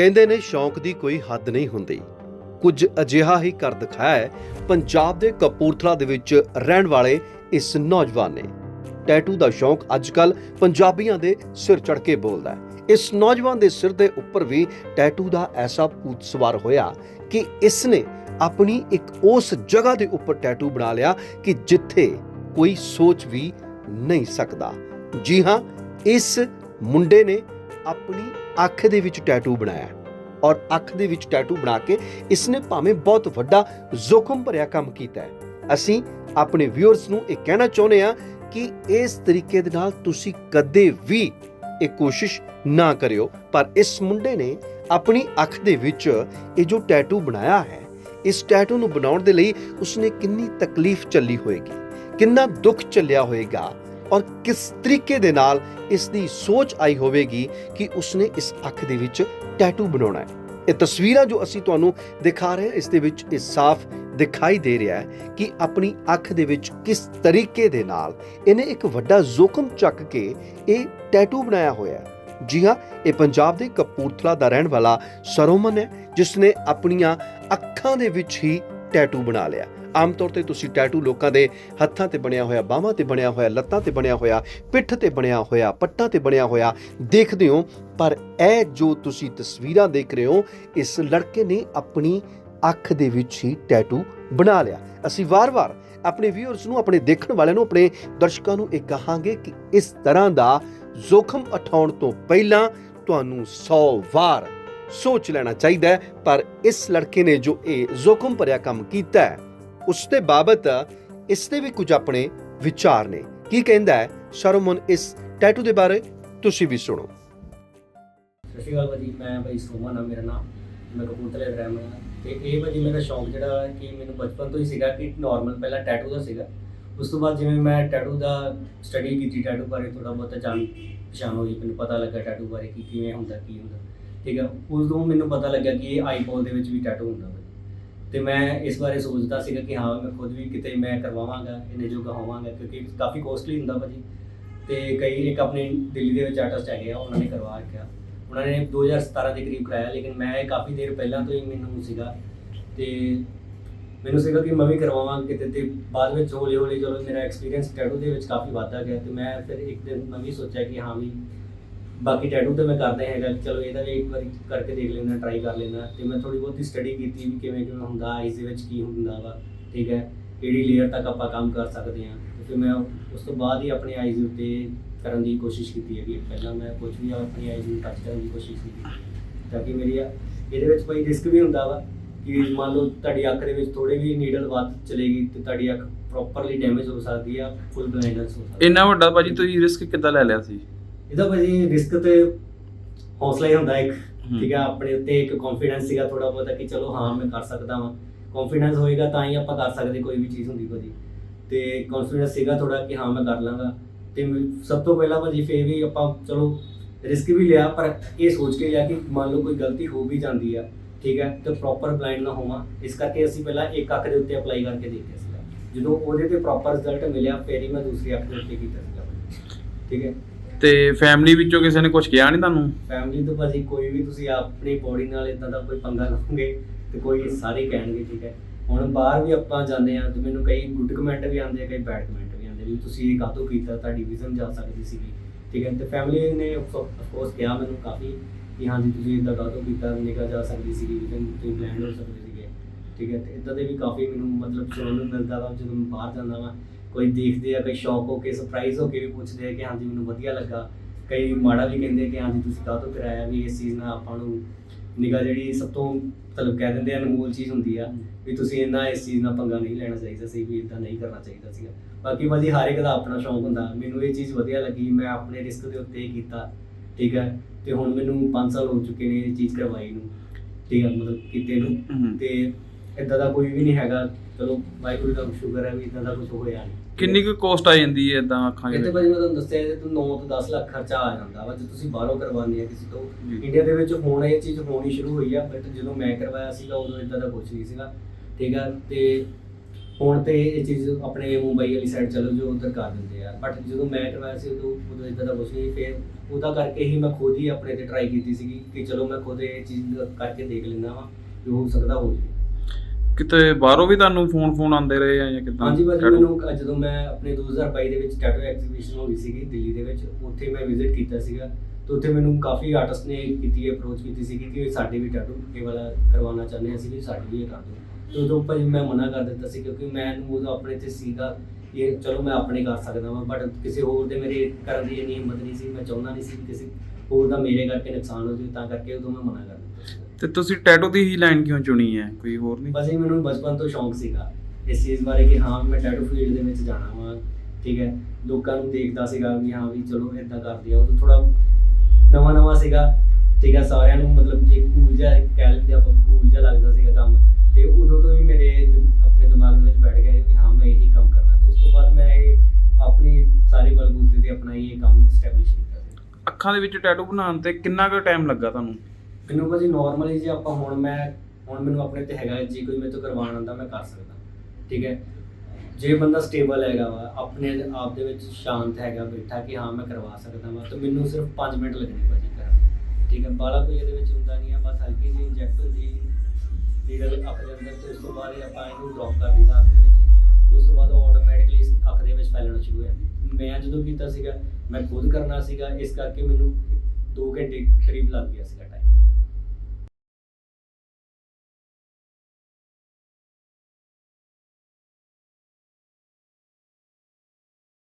ਕਹਿੰਦੇ ਨੇ ਸ਼ੌਂਕ ਦੀ ਕੋਈ ਹੱਦ ਨਹੀਂ ਹੁੰਦੀ। ਕੁਝ ਅਜਿਹਾ ਹੀ ਕਰ ਦਿਖਾਇਆ ਹੈ। ਪੰਜਾਬ ਦੇ ਕਪੂਰਥਲਾ ਦੇ ਵਿੱਚ ਰਹਿਣ ਵਾਲੇ ਇਸ ਨੌਜਵਾਨ ਨੇ। ਟੈਟੂ ਦਾ ਸ਼ੌਂਕ ਅੱਜਕੱਲ ਪੰਜਾਬੀਆਂ ਦੇ ਸਿਰ ਚੜ ਕੇ ਬੋਲਦਾ ਹੈ। ਇਸ ਨੌਜਵਾਨ ਦੇ ਸਿਰ ਦੇ ਉੱਪਰ ਵੀ ਟੈਟੂ ਦਾ ਐਸਾ ਭੂਤ ਸਵਾਰ ਹੋਇਆ ਕਿ ਇਸ ਨੇ ਆਪਣੀ ਇੱਕ ਉਸ ਜਗ੍ਹਾ ਦੇ ਉੱਪਰ ਟੈਟੂ ਬਣਾ ਲਿਆ ਕਿ ਜਿੱਥੇ ਕੋਈ ਸੋਚ ਵੀ ਨਹੀਂ ਸਕਦਾ। ਜੀ ਹਾਂ, ਇਸ ਮੁੰਡੇ ਨੇ ਆਪਣੀ ਅੱਖ ਦੇ ਵਿੱਚ ਟੈਟੂ ਬਣਾਇਆ ਔਰ ਅੱਖ ਦੇ ਵਿੱਚ ਟੈਟੂ ਬਣਾ ਕੇ ਇਸਨੇ ਭਾਵੇਂ ਬਹੁਤ ਵੱਡਾ ਜ਼ੋਖਮ ਭਰਿਆ ਕੰਮ ਕੀਤਾ ਹੈ। ਅਸੀਂ ਆਪਣੇ ਵਿਊਅਰਸ ਨੂੰ ਇਹ ਕਹਿਣਾ ਚਾਹੁੰਦੇ ਹਾਂ ਕਿ ਇਸ ਤਰੀਕੇ ਦੇ ਨਾਲ ਤੁਸੀਂ ਕਦੇ ਵੀ ਇਹ ਕੋਸ਼ਿਸ਼ ਨਾ ਕਰਿਓ। ਪਰ ਇਸ ਮੁੰਡੇ ਨੇ ਆਪਣੀ ਅੱਖ ਦੇ ਵਿੱਚ ਇਹ ਜੋ ਟੈਟੂ ਬਣਾਇਆ ਹੈ, ਇਸ ਟੈਟੂ ਨੂੰ ਬਣਾਉਣ ਦੇ ਲਈ ਉਸਨੇ ਕਿੰਨੀ ਤਕਲੀਫ ਚੱਲੀ ਹੋਏਗੀ, ਕਿੰਨਾ ਦੁੱਖ ਚੱਲਿਆ ਹੋਏਗਾ। ਔਰ ਕਿਸ ਤਰੀਕੇ ਦੇ ਨਾਲ ਇਸ ਦੀ ਸੋਚ ਆਈ ਹੋਵੇਗੀ ਕਿ ਉਸਨੇ ਇਸ ਅੱਖ ਦੇ ਵਿੱਚ ਟੈਟੂ ਬਣਾਉਣਾ ਹੈ। ਇਹ ਤਸਵੀਰਾਂ ਜੋ ਅਸੀਂ ਤੁਹਾਨੂੰ ਦਿਖਾ ਰਹੇ ਹਾਂ, ਇਸ ਦੇ ਵਿੱਚ ਇਹ ਸਾਫ਼ ਦਿਖਾਈ ਦੇ ਰਿਹਾ ਹੈ ਕਿ ਆਪਣੀ ਅੱਖ ਦੇ ਵਿੱਚ ਕਿਸ ਤਰੀਕੇ ਦੇ ਨਾਲ ਇਹਨੇ ਇੱਕ ਵੱਡਾ ਜ਼ੋਖਮ ਚੱਕ ਕੇ ਇਹ ਟੈਟੂ ਬਣਾਇਆ ਹੋਇਆ ਹੈ। ਜੀ ਹਾਂ, ਇਹ ਪੰਜਾਬ ਦੇ ਕਪੂਰਥਲਾ ਦਾ ਰਹਿਣ ਵਾਲਾ ਸਰੋਮਨ ਹੈ ਜਿਸ ਨੇ ਆਪਣੀਆਂ ਅੱਖਾਂ ਦੇ ਵਿੱਚ ਹੀ ਟੈਟੂ ਬਣਾ ਲਿਆ। ਆਮ ਤੌਰ ਤੇ ਤੁਸੀਂ ਟੈਟੂ ਲੋਕਾਂ ਦੇ ਹੱਥਾਂ ਤੇ ਬਣਿਆ ਹੋਇਆ, ਬਾਹਾਂ ਤੇ ਬਣਿਆ ਹੋਇਆ, ਲੱਤਾਂ ਤੇ ਬਣਿਆ ਹੋਇਆ, ਪਿੱਠ ਤੇ ਬਣਿਆ ਹੋਇਆ, ਪੱਟਾਂ ਤੇ ਬਣਿਆ ਹੋਇਆ ਦੇਖਦੇ ਹੋ। ਪਰ ਇਹ ਜੋ ਤੁਸੀਂ ਤਸਵੀਰਾਂ ਦੇਖ ਰਹੇ ਹੋ, ਇਸ ਲੜਕੇ ਨੇ ਆਪਣੀ ਅੱਖ ਦੇ ਵਿੱਚ ਹੀ ਟੈਟੂ ਬਣਾ ਲਿਆ। ਅਸੀਂ ਵਾਰ-ਵਾਰ ਆਪਣੇ ਵਿਊਅਰਸ ਨੂੰ, ਆਪਣੇ ਦੇਖਣ ਵਾਲਿਆਂ ਨੂੰ, ਆਪਣੇ ਦਰਸ਼ਕਾਂ ਨੂੰ ਇਹ ਕਹਾਂਗੇ ਕਿ ਇਸ ਤਰ੍ਹਾਂ ਦਾ ਜ਼ੋਖਮ ਉਠਾਉਣ ਤੋਂ ਪਹਿਲਾਂ ਤੁਹਾਨੂੰ 100 ਵਾਰ ਸੋਚ ਲੈਣਾ ਚਾਹੀਦਾ ਪਰ ਇਸ ਲੜਕੇ ਨੇ ਜੋ ਇਹ ਜ਼ੋਖਮ ਭਰਿਆ ਕੰਮ ਕੀਤਾ ਹੈ ਉਸ ਦੇ ਬਾਬਤ ਇਸ ਦੇ ਵੀ ਕੁਝ ਆਪਣੇ ਵਿਚਾਰ ਨੇ। ਕੀ ਕਹਿੰਦਾ ਹੈ ਸਰਮਨ ਇਸ ਟੈਟੂ ਦੇ ਬਾਰੇ ਤੁਸੀਂ ਵੀ ਸੁਣੋ। ਸਤਿ ਸ਼੍ਰੀ ਅਕਾਲ ਭਾਜੀ, ਮੈਂ ਭਾਈ ਸੋਮਨ ਆ ਮੇਰਾ ਨਾਮ ਮੈਂ ਕਪੂਰਥਲੇ ਦਾ ਰਹਿਣ ਵਾਲਾ। ਤੇ ਇਹ ਭਾਜੀ ਮੇਰਾ ਸ਼ੌਂਕ ਜਿਹੜਾ ਕਿ ਮੈਨੂੰ ਬਚਪਨ ਤੋਂ ਹੀ ਸੀਗਾ ਕਿ ਨਾਰਮਲ ਪਹਿਲਾਂ ਟੈਟੂ ਦਾ ਸੀਗਾ। ਉਸ ਤੋਂ ਬਾਅਦ ਜਿਵੇਂ ਮੈਂ ਟੈਟੂ ਦਾ ਸਟੱਡੀ ਕੀਤੀ ਟੈਟੂ ਬਾਰੇ ਥੋੜਾ ਬਹੁਤਾ ਜਾਣ ਪਛਾਣ ਹੋਈ ਮੈਨੂੰ ਪਤਾ ਲੱਗਾ ਟੈਟੂ ਬਾਰੇ ਕਿ ਕਿਵੇਂ ਹੁੰਦਾ, ਕੀ ਹੁੰਦਾ। ਠੀਕ ਹੈ, ਉਸ ਤੋਂ ਮੈਨੂੰ ਪਤਾ ਲੱਗਾ ਕਿ ਇਹ ਆਈਪੋਲ ਦੇ ਵਿੱਚ ਵੀ ਟੈਟੂ ਹੁੰਦਾ ਤੇ ਮੈਂ ਇਸ ਬਾਰੇ ਸੋਚਦਾ ਸੀਗਾ ਕਿ ਹਾਂ, ਮੈਂ ਖੁਦ ਵੀ ਕਿਤੇ ਮੈਂ ਕਰਵਾਵਾਂਗਾ ਇਹਨੇ ਜੋਗਾ ਹੋਵਾਂਗਾ, ਕਿਉਂਕਿ ਕਾਫੀ ਕੋਸਟਲੀ ਹੁੰਦਾ ਭਾਜੀ ਤੇ ਕਈ ਇੱਕ ਆਪਣੇ ਦਿੱਲੀ ਦੇ ਵਿੱਚ ਆਰਟਿਸਟ ਹੈਗੇ ਆ, ਉਹਨਾਂ ਨੇ ਕਰਵਾ ਰੱਖਿਆ। ਉਹਨਾਂ ਨੇ 2017 ਦੇ ਕਰੀਬ ਕਰਾਇਆ, ਲੇਕਿਨ ਮੈਂ ਇਹ ਕਾਫੀ ਦੇਰ ਪਹਿਲਾਂ ਤੋਂ ਹੀ ਮੈਨੂੰ ਸੀਗਾ। ਤੇ ਮੈਨੂੰ ਸੀਗਾ ਕਿ ਮੈਂ ਵੀ ਕਰਵਾਵਾਂ ਕਿਤੇ ਤੇ ਬਾਅਦ ਵਿੱਚ ਹੌਲੀ ਹੌਲੀ ਚਲੋ ਮੇਰਾ ਐਕਸਪੀਰੀਅੰਸ ਟੈਟੂ ਦੇ ਵਿੱਚ ਕਾਫੀ ਵੱਧਦਾ ਗਿਆ ਤੇ ਮੈਂ ਫਿਰ ਇੱਕ ਦਿਨ ਮੈਂ ਵੀ ਸੋਚਿਆ ਕਿ ਹਾਂ ਵੀ ਬਾਕੀ ਟੈਟੂ ਤੇ ਮੈਂ ਕਰਦਾ ਹੈਗਾ, ਚਲੋ ਇਹਦਾ ਵੀ ਇੱਕ ਵਾਰੀ ਕਰਕੇ ਦੇਖ ਲੈਂਦਾ ਟਰਾਈ ਕਰ ਲੈਂਦਾ। ਤੇ ਮੈਂ ਥੋੜੀ ਬਹੁਤੀ ਸਟੱਡੀ ਕੀਤੀ ਵੀ ਕਿਵੇਂ ਕਿਵੇਂ ਹੁੰਦਾ ਆਈਜ਼ ਦੇ ਵਿੱਚ ਕੀ ਹੁੰਦਾ ਵਾ, ਠੀਕ ਹੈ? ਕਿਹੜੀ ਲੇਅਰ ਤੱਕ ਆਪਾਂ ਕੰਮ ਕਰ ਸਕਦੇ ਹਾਂ। ਤੇ ਫਿਰ ਮੈਂ ਉਸ ਤੋਂ ਬਾਅਦ ਹੀ ਆਪਣੇ ਆਈਜ਼ ਉੱਤੇ ਕਰਨ ਦੀ ਕੋਸ਼ਿਸ਼ ਕੀਤੀ ਹੈਗੀ। ਪਹਿਲਾਂ ਮੈਂ ਕੁਝ ਵੀ ਆਪਣੀ ਆਈਜ਼ ਨੂੰ ਟੱਚ ਕਰਨ ਦੀ ਕੋਸ਼ਿਸ਼ ਕੀਤੀ। ਤਾਂ ਕਿ ਮੇਰੀ ਆ- ਇਹਦੇ ਵਿੱਚ ਕੋਈ ਰਿਸਕ ਵੀ ਹੁੰਦਾ ਵਾ ਕਿ ਮੰਨ ਲਓ ਤੁਹਾਡੀ ਅੱਖ ਦੇ ਵਿੱਚ ਥੋੜੇ ਵੀ ਨੀਡਲ ਵੱਧ ਚਲੇਗੀ ਤੇ ਤੁਹਾਡੀ ਅੱਖ ਪ੍ਰੋਪਰਲੀ ਡੈਮੇਜ ਹੋ ਸਕਦੀ ਆ ਫੁੱਲ ਬਲਾਈਂਡਨੈਸ ਹੋ ਸਕਦੀ ਇੰਨਾ ਵੱਡਾ ਭਾਜੀ ਤੁਸੀਂ ਰਿਸਕ ਕਿੱਦਾਂ ਲੈ ਲਿਆ ਸੀ? ਇਹਦਾ ਭਾਜੀ ਰਿਸਕ ਤੇ ਹੌਸਲਾ ਹੀ ਹੁੰਦਾ ਇੱਕ। ਠੀਕ ਹੈ ਆਪਣੇ ਉੱਤੇ ਇੱਕ ਕੌਨਫੀਡੈਂਸ ਸੀਗਾ ਥੋੜਾ ਬਹੁਤਾ ਕਿ ਚਲੋ ਹਾਂ ਮੈਂ ਕਰ ਸਕਦਾ ਵਾਂ। ਕੌਨਫੀਡੈਂਸ ਹੋਏਗਾ ਤਾਂ ਹੀ ਆਪਾਂ ਕਰ ਸਕਦੇ ਕੋਈ ਵੀ ਚੀਜ਼ ਹੁੰਦੀ ਭਾਜੀ। ਤੇ ਕੌਨਫੀਡੈਂਸ ਸੀਗਾ ਥੋੜਾ ਕਿ ਹਾਂ ਮੈਂ ਕਰ ਲਾਂਗਾ ਤੇ ਸਭ ਤੋਂ ਪਹਿਲਾਂ ਭਾਜੀ ਫੇਰ ਵੀ ਆਪਾਂ ਚਲੋ ਰਿਸਕ ਵੀ ਲਿਆ ਪਰ ਇਹ ਸੋਚ ਕੇ ਲਿਆ ਕਿ ਮੰਨ ਲਓ ਕੋਈ ਗਲਤੀ ਹੋ ਵੀ ਜਾਂਦੀ ਆ ਠੀਕ ਹੈ ਤੇ ਪ੍ਰੋਪਰ ਬਲਾਈਂਡ ਨਾ ਹੋਵਾਂ। ਇਸ ਕਰਕੇ ਅਸੀਂ ਪਹਿਲਾਂ ਇੱਕ ਅੱਖ ਦੇ ਉੱਤੇ ਅਪਲਾਈ ਕਰਕੇ ਦੇਖਿਆ ਸੀਗਾ। ਜਦੋਂ ਉਹਦੇ ਤੇ ਪ੍ਰੋਪਰ ਰਿਜ਼ਲਟ ਮਿਲਿਆ ਫੇਰ ਹੀ ਮੈਂ ਦੂਸਰੀ ਅੱਖ ਦੇ ਉੱਤੇ ਕੀਤਾ ਸੀਗਾ। ਭਾਜੀ। ਠੀਕ ਹੈ? ਤੇ ਫੈਮਿਲੀ ਵਿੱਚੋਂ ਕਿਸੇ ਨੇ ਕੁਝ ਕਿਹਾ ਨਹੀਂ ਤੁਹਾਨੂੰ? ਫੈਮਿਲੀ ਤੋਂ ਭਾਜੀ ਕੋਈ ਵੀ ਤੁਸੀਂ ਆਪਣੀ ਬੋਡੀ ਨਾਲ ਇਦਾਂ ਦਾ ਕੋਈ ਪੰਗਾ ਲਓਗੇ ਤੇ ਕੋਈ ਸਾਰੇ ਕਹਿਣਗੇ, ਠੀਕ ਹੈ? ਹੁਣ ਬਾਹਰ ਵੀ ਆਪਾਂ ਜਾਂਦੇ ਆ ਤੇ ਮੈਨੂੰ ਕਈ ਗੁੱਡ ਕਮੈਂਟ ਵੀ ਆਉਂਦੇ ਆ, ਕਈ ਬੈਡ ਕਮੈਂਟ ਵੀ ਆਉਂਦੇ ਵੀ ਤੁਸੀਂ ਇਹ ਕਾਹਤੋਂ ਕੀਤਾ, ਤੁਹਾਡੀ ਵਿਜ਼ਨ ਜਾ ਸਕਦੀ ਸੀਗੀ, ਠੀਕ ਹੈ? ਤੇ ਫੈਮਿਲੀ ਨੇ ਆਫ ਕਿਹਾ ਮੈਨੂੰ ਕਾਫੀ ਕਿ ਹਾਂਜੀ, ਤੁਸੀਂ ਇਦਾਂ ਕਾਹਤੋਂ ਕੀਤਾ ਨਿਕਲ ਜਾ ਸਕਦੀ ਸੀਗੀ ਵਿਜ਼ਨ ਤੁਸੀਂ ਬਲੈਂਡ ਹੋ ਸਕਦੇ ਸੀਗੇ, ਠੀਕ ਹੈ? ਤੇ ਇਦਾਂ ਦੇ ਵੀ ਕਾਫੀ ਮੈਨੂੰ ਮਤਲਬ ਸੁਣਨ ਨੂੰ ਮਿਲਦਾ ਵਾ ਜਦੋਂ ਮੈਂ ਬਾਹਰ ਜਾਂਦਾ ਵਾ। ਕੋਈ ਦੇਖਦੇ ਆ ਕਈ ਸ਼ੌਕ ਹੋ ਕੇ ਸਰਪ੍ਰਾਈਜ਼ ਹੋ ਕੇ ਵੀ ਪੁੱਛਦੇ ਆ ਕਿ ਹਾਂਜੀ ਮੈਨੂੰ ਵਧੀਆ ਲੱਗਾ। ਕਈ ਮਾੜਾ ਵੀ ਕਹਿੰਦੇ ਕਿ ਹਾਂਜੀ ਤੁਸੀਂ ਕਾਹਤੋਂ ਕਰਾਇਆ ਵੀ ਇਸ ਚੀਜ਼ ਨਾਲ ਆਪਾਂ ਨੂੰ ਨਿਗਾਹ ਜਿਹੜੀ ਸਭ ਤੋਂ ਮਤਲਬ ਕਹਿ ਦਿੰਦੇ ਆ ਅਨਮੋਲ ਚੀਜ਼ ਹੁੰਦੀ ਆ ਵੀ ਤੁਸੀਂ ਇੰਨਾ ਇਸ ਚੀਜ਼ ਨਾਲ ਪੰਗਾ ਨਹੀਂ ਲੈਣਾ ਚਾਹੀਦਾ ਸੀ ਵੀ ਇਦਾਂ ਨਹੀਂ ਕਰਨਾ ਚਾਹੀਦਾ ਸੀਗਾ। ਬਾਕੀ ਭਾਜੀ ਹਰ ਇੱਕ ਦਾ ਆਪਣਾ ਸ਼ੌਂਕ ਹੁੰਦਾ। ਮੈਨੂੰ ਇਹ ਚੀਜ਼ ਵਧੀਆ ਲੱਗੀ ਮੈਂ ਆਪਣੇ ਰਿਸਕ ਦੇ ਉੱਤੇ ਕੀਤਾ ਠੀਕ ਹੈ? ਤੇ ਹੁਣ ਮੈਨੂੰ 5 ਸਾਲ ਹੋ ਚੁੱਕੇ ਨੇ ਇਹ ਚੀਜ਼ ਕਰਵਾਈ ਨੂੰ ਠੀਕ ਹੈ? ਮਤਲਬ ਕੀਤੇ ਨੂੰ। ਤੇ ਇਦਾਂ ਦਾ ਕੋਈ ਵੀ ਨਹੀਂ ਹੈਗਾ। ਚਲੋ ਵਾਹਿਗੁਰੂ ਦਾ ਸ਼ੁਕਰ ਹੈ ਵੀ ਇਦਾਂ ਦਾ ਕੁਝ ਹੋਇਆ ਨਹੀਂ। ਕਿੰਨੀ ਕੁ ਕੋਸਟ ਆ ਜਾਂਦੀ ਹੈ ਇਦਾਂ ਅੱਖਾਂ ਇੱਥੇ ਦੇ ਭਾਜੀ ਮੈਂ ਤੁਹਾਨੂੰ ਦੱਸਿਆ ਇਹਦੇ ਤੋਂ 9 ਤੋਂ 10 ਲੱਖ ਖਰਚਾ ਆ ਜਾਂਦਾ ਵਾ ਜੇ ਤੁਸੀਂ ਬਾਹਰੋਂ ਕਰਵਾਉਂਦੇ ਆ ਕਿਸੇ ਤੋਂ। ਜੀ। ਇੰਡੀਆ ਦੇ ਵਿੱਚ ਹੁਣ ਇਹ ਚੀਜ਼ ਹੋਣੀ ਸ਼ੁਰੂ ਹੋਈ ਆ ਬਟ ਜਦੋਂ ਮੈਂ ਕਰਵਾਇਆ ਸੀਗਾ ਉਦੋਂ ਇਦਾਂ ਦਾ ਕੁਝ ਨਹੀਂ ਸੀਗਾ। ਠੀਕ ਆ ਤੇ ਹੁਣ ਤੇ ਇਹ ਚੀਜ਼ ਆਪਣੇ ਮੁੰਬਈ ਵਾਲੀ ਸਾਈਡ ਚਲੋ ਜੋ ਉਧਰ ਕਰ ਦਿੰਦੇ ਆ। ਬਟ ਜਦੋਂ ਮੈਂ ਕਰਵਾਇਆ ਸੀ ਉਦੋਂ ਉਦੋਂ ਇਦਾਂ ਦਾ ਕੁਛ ਨਹੀਂ ਫਿਰ ਉਹਦਾ ਕਰਕੇ ਹੀ ਮੈਂ ਖੁਦ ਹੀ ਆਪਣੇ ਤੇ ਟਰਾਈ ਕੀਤੀ ਸੀਗੀ ਕਿ ਚਲੋ ਮੈਂ ਖੁਦ ਇਹ ਚੀਜ਼ ਕਰਕੇ ਦੇਖ ਲੈਂਦਾ ਵਾਂ ਕਿ ਹੋ ਸਕਦਾ ਹੋ ਜੇ ਕਿਤੇ ਬਾਹਰੋਂ ਵੀ ਤੁਹਾਨੂੰ ਫੋਨ ਫੋਨ ਆਉਂਦੇ ਰਹੇ ਆ ਜਾਂ ਕਿਦਾਂ? ਹਾਂਜੀ ਭਾਜੀ ਮੈਨੂੰ ਜਦੋਂ ਮੈਂ ਆਪਣੇ 2022 ਦੇ ਵਿੱਚ ਟੈਟੂ ਐਗਜ਼ੀਬਿਸ਼ਨ ਹੋਈ ਸੀਗੀ ਦਿੱਲੀ ਦੇ ਵਿੱਚ ਉੱਥੇ ਮੈਂ ਵਿਜ਼ਿਟ ਕੀਤਾ ਸੀਗਾ ਤੇ ਉੱਥੇ ਮੈਨੂੰ ਕਾਫੀ ਆਰਟਿਸਟ ਨੇ ਕੀਤੀ ਅਪਰੋਚ ਕੀਤੀ ਸੀਗੀ ਕਿ ਸਾਡੇ ਵੀ ਟੈਟੂ ਇਹ ਵਾਲਾ ਕਰਵਾਉਣਾ ਚਾਹੁੰਦੇ ਅਸੀਂ ਵੀ ਸਾਡੀ ਵੀ ਕਰ ਦਿਓ। ਤੇ ਉਦੋਂ ਭਾਜੀ ਮੈਂ ਮਨਾ ਕਰ ਦਿੱਤਾ ਸੀ ਕਿਉਂਕਿ ਮੈਨੂੰ ਉਦੋਂ ਆਪਣੇ ਤੇ ਸੀਗਾ ਇਹ ਚਲੋ ਮੈਂ ਆਪਣੇ ਕਰ ਸਕਦਾ ਵਾਂ ਬਟ ਕਿਸੇ ਹੋਰ ਦੇ ਮੇਰੇ ਕਰਨ ਦੀ ਇੰਨੀ ਹਿੰਮਤ ਨਹੀਂ ਸੀ ਮੈਂ ਚਾਹੁੰਦਾ ਨਹੀਂ ਸੀ ਕਿ ਕਿਸੇ ਹੋਰ ਦਾ ਮੇਰੇ ਕਰਕੇ ਨੁਕਸਾਨ ਹੋ ਜਾਵੇ ਤਾਂ ਕਰਕੇ ਉਦੋਂ ਮੈਂ ਮਨਾ ਕਰ ਦਿੱਤਾ ਸੀ ਤੇ ਤੁਸੀਂ ਟੈਟੂ ਦੀ ਹੀ ਲਾਈਨ ਕਿਉਂ ਚੁਣੀ ਹੈ? ਕੋਈ ਹੋਰ ਨਹੀਂ? ਬਸ ਇਹ ਮੈਨੂੰ ਬਚਪਨ ਤੋਂ ਸ਼ੌਂਕ ਸੀਗਾ। ਇਸ ਚੀਜ਼ ਬਾਰੇ ਕਿ ਹਾਂ ਮੈਂ ਟੈਟੂ ਫੀਲਡ ਦੇ ਵਿੱਚ ਜਾਣਾ ਵਾ ਠੀਕ ਹੈ? ਲੋਕਾਂ ਨੂੰ ਦੇਖਦਾ ਸੀਗਾ ਵੀ ਹਾਂ ਵੀ ਚਲੋ ਇਦਾਂ ਕਰਦੇ ਆ। ਉਦੋਂ ਥੋੜਾ ਨਵਾਂ ਨਵਾਂ ਸੀਗਾ ਠੀਕ ਹੈ? ਸਾਰਿਆਂ ਨੂੰ ਮਤਲਬ ਜੇ ਕੂਲ ਜਿਹਾ ਕਹਿ ਲੈਂਦੇ ਆਪਾਂ ਕੂਲ ਜਿਹਾ ਲੱਗਦਾ ਸੀਗਾ ਕੰਮ। ਤੇ ਉਦੋਂ ਤੋਂ ਹੀ ਮੇਰੇ ਆਪਣੇ ਦਿਮਾਗ ਦੇ ਵਿੱਚ ਬੈਠ ਗਿਆ ਕਿ ਹਾਂ ਮੈਂ ਇਹੀ ਕੰਮ ਕਰਨਾ। ਤੇ ਉਸ ਤੋਂ ਬਾਅਦ ਮੈਂ ਇਹ ਆਪਣੀ ਸਾਰੀ ਬਲਬੂਤੇ ਤੇ ਆਪਣਾ ਇਹ ਕੰਮ ਸਟੈਬਲਿਸ਼ ਕੀਤਾ ਸੀ। ਅੱਖਾਂ ਦੇ ਵਿੱਚ ਟੈਟੂ ਬਣਾਉਣ ਤੇ ਕਿੰਨਾ ਕੁ ਟਾਈਮ ਲੱਗਾ ਤੁਹਾਨੂੰ? ਮੈਨੂੰ ਭਾਜੀ ਨਾਰਮਲੀ ਜੇ ਆਪਾਂ ਹੁਣ ਮੈਂ, ਹੁਣ ਮੈਨੂੰ ਆਪਣੇ ਤੇ ਹੈਗਾ ਜੇ, ਕੋਈ ਮੇਰੇ ਤੋਂ ਕਰਵਾਉਣ ਆਉਂਦਾ, ਮੈਂ ਕਰ ਸਕਦਾ। ਠੀਕ ਹੈ? ਜੇ ਬੰਦਾ ਸਟੇਬਲ ਹੈਗਾ ਵਾ, ਆਪਣੇ ਆਪ ਦੇ ਵਿੱਚ ਸ਼ਾਂਤ ਹੈਗਾ, ਬੈਠਾ ਕਿ ਹਾਂ, ਮੈਂ ਕਰਵਾ ਸਕਦਾ ਵਾ, ਤਾਂ ਮੈਨੂੰ ਸਿਰਫ 5 ਮਿੰਟ ਲੱਗਣੇ ਭਾਜੀ ਕਰਨ ਠੀਕ ਹੈ? ਬਾਲਾ ਕੋਈ ਇਹਦੇ ਵਿੱਚ ਹੁੰਦਾ ਨਹੀਂ ਆ ਬਸ ਹਲਕੀ ਜਿਹੀ ਇੰਜੈਕਟ ਹੁੰਦੀ ਨੀਡਲ ਅੱਖ ਅੰਦਰ ਤੇ ਉਸ ਤੋਂ ਬਾਅਦ ਆਪਾਂ ਇਹਨੂੰ ਡ੍ਰੌਪ ਕਰ ਦਿੱਤਾ ਅੱਖ ਦੇ ਵਿੱਚ। ਉਸ ਤੋਂ ਬਾਅਦ ਆਟੋਮੈਟਿਕਲੀ ਅੱਖ ਦੇ ਵਿੱਚ ਫੈਲਣਾ ਸ਼ੁਰੂ ਹੋ ਜਾਂਦੀ ਮੈਂ ਜਦੋਂ ਕੀਤਾ ਸੀਗਾ, ਮੈਂ ਖੁਦ ਕਰਨਾ ਸੀਗਾ, ਇਸ ਕਰਕੇ ਮੈਨੂੰ 2 ਘੰਟੇ ਕਰੀਬ ਲੱਗ ਗਿਆ ਸੀਗਾ ਟਾਈਮ